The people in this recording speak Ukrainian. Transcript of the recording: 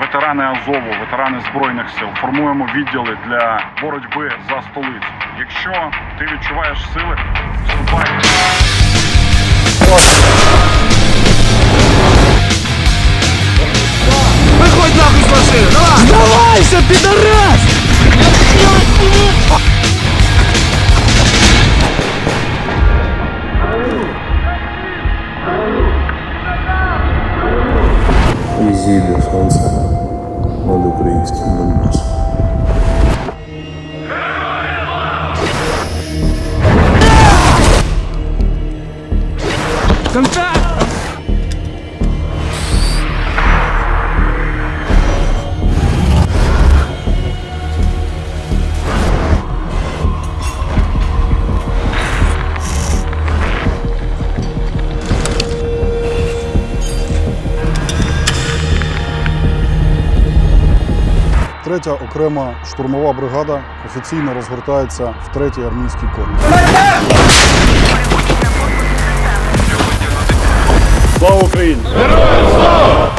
Ветерани Азову, ветерани Збройних сил, формуємо відділи для боротьби за столицю. Якщо ти відчуваєш сили, вступай. Виходь нахуй з машини, давай! Здавайся, підарас! І зійде сонце над українським Донбасом. Контакт! Третя окрема штурмова бригада офіційно розгортається в третій армійський корпус. Слава Україні! Героям слава!